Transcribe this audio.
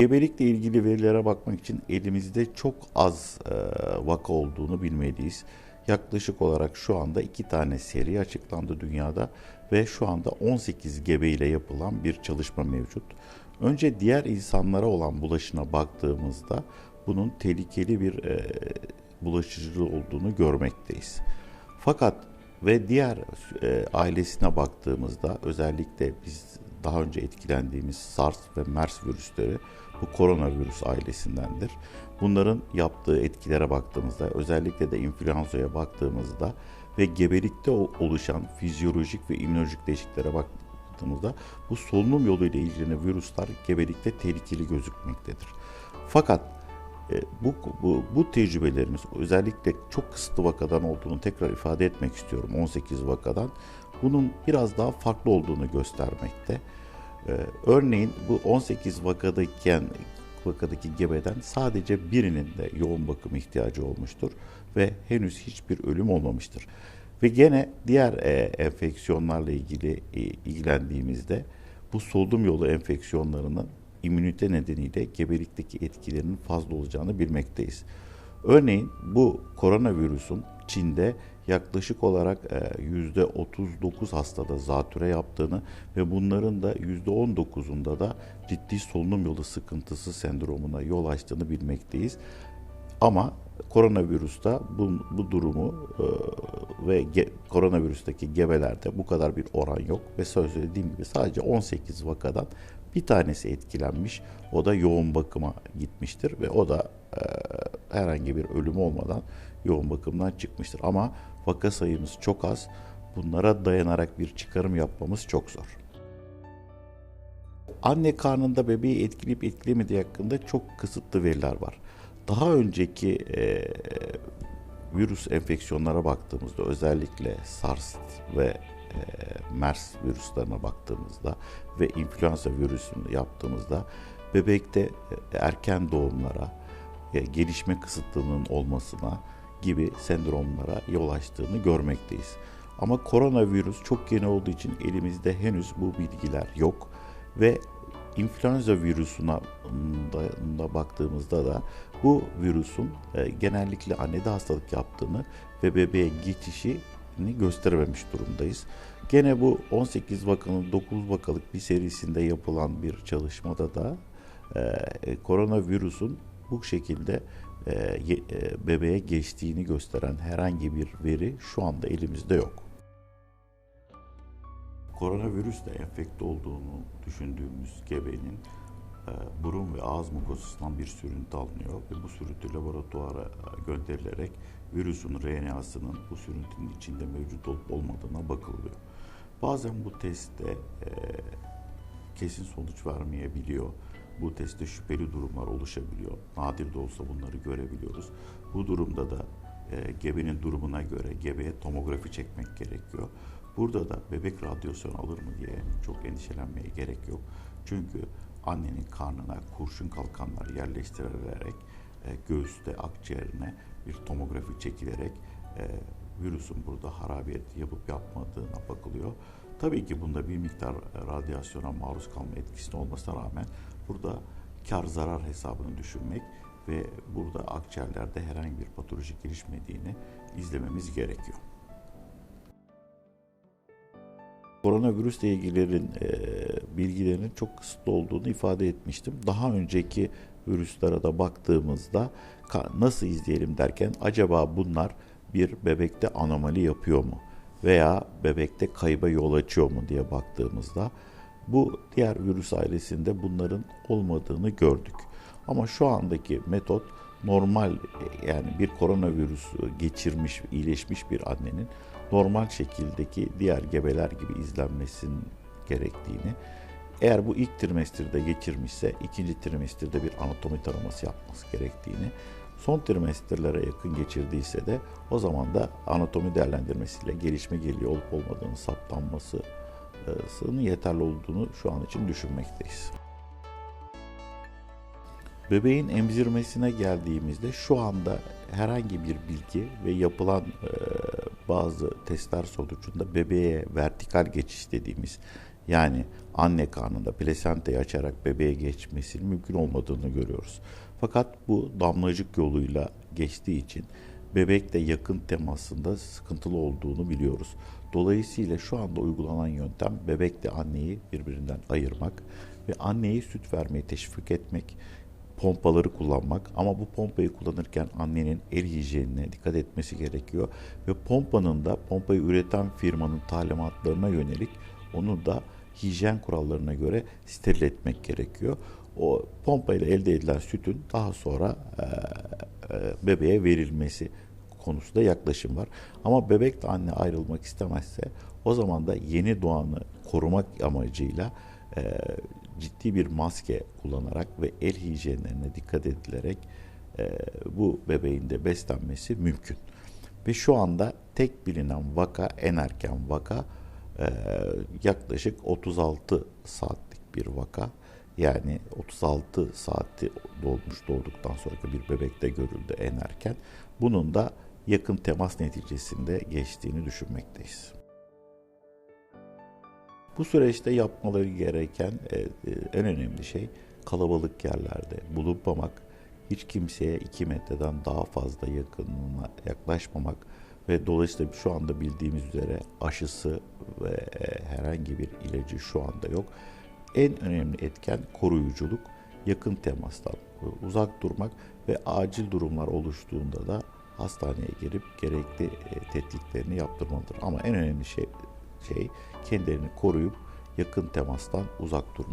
Gebelikle ilgili verilere bakmak için elimizde çok az e, vaka olduğunu bilmeliyiz. Yaklaşık olarak şu anda iki tane seri açıklandı dünyada ve şu anda 18 gebe ile yapılan bir çalışma mevcut. Önce diğer insanlara olan bulaşına baktığımızda bunun tehlikeli bir e, bulaşıcılığı olduğunu görmekteyiz. Fakat ve diğer e, ailesine baktığımızda özellikle biz daha önce etkilendiğimiz SARS ve MERS virüsleri bu koronavirüs ailesindendir. Bunların yaptığı etkilere baktığımızda özellikle de influenza'ya baktığımızda ve gebelikte oluşan fizyolojik ve immünolojik değişikliklere baktığımızda bu solunum yolu ile ilgili virüsler gebelikte tehlikeli gözükmektedir. Fakat e, bu, bu, bu tecrübelerimiz özellikle çok kısıtlı vakadan olduğunu tekrar ifade etmek istiyorum 18 vakadan. Bunun biraz daha farklı olduğunu göstermekte. Ee, örneğin bu 18 vakadayken vakadaki gebeden sadece birinin de yoğun bakım ihtiyacı olmuştur ve henüz hiçbir ölüm olmamıştır. Ve gene diğer e, enfeksiyonlarla ilgili e, ilgilendiğimizde bu solunum yolu enfeksiyonlarının immünite nedeniyle gebelikteki etkilerinin fazla olacağını bilmekteyiz. Örneğin bu koronavirüsün Çin'de yaklaşık olarak %39 e, hastada zatüre yaptığını ve bunların da %19'unda da ciddi solunum yolu sıkıntısı sendromuna yol açtığını bilmekteyiz. Ama koronavirüste bu, bu durumu e, ve ge, koronavirüsteki gebelerde bu kadar bir oran yok ve söylediğim gibi sadece 18 vakadan bir tanesi etkilenmiş. O da yoğun bakıma gitmiştir ve o da e, herhangi bir ölüm olmadan yoğun bakımdan çıkmıştır. Ama vaka sayımız çok az. Bunlara dayanarak bir çıkarım yapmamız çok zor. Anne karnında bebeği etkileyip etkilemediği hakkında çok kısıtlı veriler var. Daha önceki e, virüs enfeksiyonlara baktığımızda özellikle SARS ve e, MERS virüslerine baktığımızda ve influenza virüsünü yaptığımızda bebekte e, erken doğumlara, gelişme kısıtlılığının olmasına gibi sendromlara yol açtığını görmekteyiz. Ama koronavirüs çok yeni olduğu için elimizde henüz bu bilgiler yok ve influenza virüsüne da, baktığımızda da bu virüsün e, genellikle annede hastalık yaptığını ve bebeğe geçişini gösterememiş durumdayız. Gene bu 18 vakanın 9 vakalık bir serisinde yapılan bir çalışmada da e, koronavirüsün bu şekilde e, e, bebeğe geçtiğini gösteren herhangi bir veri şu anda elimizde yok. Koronavirüsle enfekte olduğunu düşündüğümüz gebenin e, burun ve ağız mukosusundan bir sürüntü alınıyor ve bu sürüntü laboratuvara gönderilerek virüsün RNA'sının bu sürüntünün içinde mevcut olup olmadığına bakılıyor. Bazen bu testte kesin sonuç vermeyebiliyor bu testte şüpheli durumlar oluşabiliyor. Nadir de olsa bunları görebiliyoruz. Bu durumda da e, gebenin durumuna göre gebeye tomografi çekmek gerekiyor. Burada da bebek radyasyon alır mı diye çok endişelenmeye gerek yok. Çünkü annenin karnına kurşun kalkanlar yerleştirilerek e, göğüste akciğerine bir tomografi çekilerek e, virüsün burada harabiyet yapıp yapmadığına bakılıyor. Tabii ki bunda bir miktar radyasyona maruz kalma etkisinin olmasına rağmen burada kar zarar hesabını düşünmek ve burada akciğerlerde herhangi bir patolojik gelişmediğini izlememiz gerekiyor. Koronavirüsle ilgilerin e, bilgilerinin çok kısıtlı olduğunu ifade etmiştim. Daha önceki virüslere de baktığımızda nasıl izleyelim derken acaba bunlar bir bebekte anomali yapıyor mu? Veya bebekte kayba yol açıyor mu diye baktığımızda bu diğer virüs ailesinde bunların olmadığını gördük. Ama şu andaki metot normal yani bir koronavirüs geçirmiş, iyileşmiş bir annenin normal şekildeki diğer gebeler gibi izlenmesinin gerektiğini, eğer bu ilk trimesterde geçirmişse ikinci trimesterde bir anatomi taraması yapması gerektiğini, son trimesterlere yakın geçirdiyse de o zaman da anatomi değerlendirmesiyle gelişme geliyor olup olmadığını saptanması sığının yeterli olduğunu şu an için düşünmekteyiz. Bebeğin emzirmesine geldiğimizde şu anda herhangi bir bilgi ve yapılan e, bazı testler sonucunda bebeğe vertikal geçiş dediğimiz yani anne karnında plasentayı açarak bebeğe geçmesinin mümkün olmadığını görüyoruz. Fakat bu damlacık yoluyla geçtiği için bebekle yakın temasında sıkıntılı olduğunu biliyoruz. Dolayısıyla şu anda uygulanan yöntem bebekle anneyi birbirinden ayırmak ve anneyi süt vermeye teşvik etmek, pompaları kullanmak ama bu pompayı kullanırken annenin el hijyenine dikkat etmesi gerekiyor ve pompanın da pompayı üreten firmanın talimatlarına yönelik onu da hijyen kurallarına göre steril etmek gerekiyor. O pompa ile elde edilen sütün daha sonra e, e, bebeğe verilmesi konusunda yaklaşım var. Ama bebek de anne ayrılmak istemezse o zaman da yeni doğanı korumak amacıyla e, ciddi bir maske kullanarak ve el hijyenlerine dikkat edilerek e, bu bebeğin de beslenmesi mümkün. Ve şu anda tek bilinen vaka en erken vaka e, yaklaşık 36 saatlik bir vaka. Yani 36 saati dolmuş doğduktan sonraki bir bebekte görüldü en erken. Bunun da yakın temas neticesinde geçtiğini düşünmekteyiz. Bu süreçte yapmaları gereken e, e, en önemli şey kalabalık yerlerde bulunmamak, hiç kimseye 2 metreden daha fazla yakınına yaklaşmamak ve dolayısıyla şu anda bildiğimiz üzere aşısı ve e, herhangi bir ilacı şu anda yok. En önemli etken koruyuculuk, yakın temastan uzak durmak ve acil durumlar oluştuğunda da hastaneye gelip gerekli e, tetkiklerini yaptırmalıdır. Ama en önemli şey şey kendilerini koruyup yakın temastan uzak durmak.